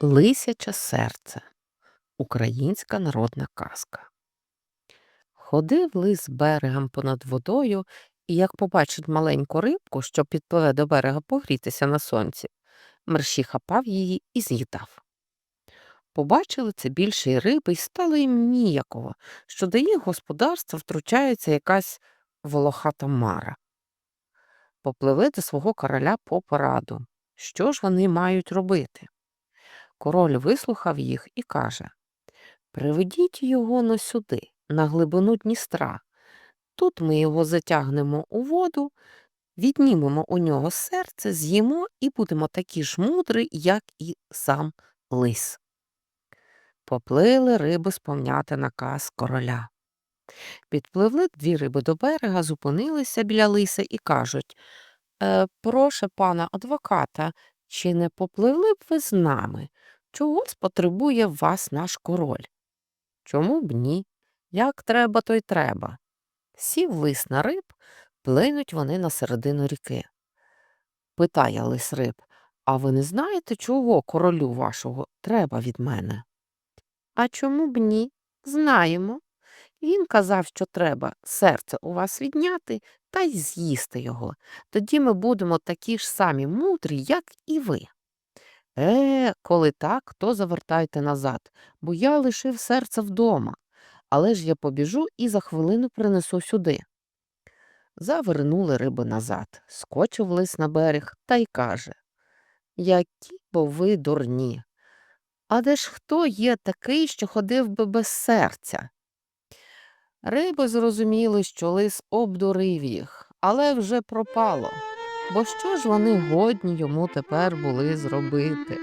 Лисяче серце. Українська народна казка. Ходив лис берегом понад водою, і як побачить маленьку рибку, що підпливе до берега погрітися на сонці, мерщій хапав її і з'їдав. Побачили це більше риби, і стало їм ніяково, що до їх господарства втручається якась волохата мара. Попливли до свого короля по пораду. Що ж вони мають робити? Король вислухав їх і каже Приведіть його но сюди, на глибину Дністра. Тут ми його затягнемо у воду, віднімемо у нього серце, з'їмо і будемо такі ж мудрі, як і сам лис. Поплили риби сповняти наказ короля. Підпливли дві риби до берега, зупинилися біля лиса і кажуть е, Проше пана адвоката, чи не попливли б ви з нами? Чогось потребує вас наш король? Чому б ні? Як треба, то й треба. Сів лис на риб, плинуть вони на середину ріки. Питає лис риб, а ви не знаєте, чого королю вашого треба від мене? А чому б ні? Знаємо. Він казав, що треба серце у вас відняти та й з'їсти його. Тоді ми будемо такі ж самі мудрі, як і ви. Е, коли так, то завертайте назад, бо я лишив серце вдома, але ж я побіжу і за хвилину принесу сюди. Завернули риби назад, скочив лис на берег та й каже Які бо ви дурні. А де ж хто є такий, що ходив би без серця? Риби зрозуміли, що лис обдурив їх, але вже пропало. Бо що ж вони годні йому тепер були зробити?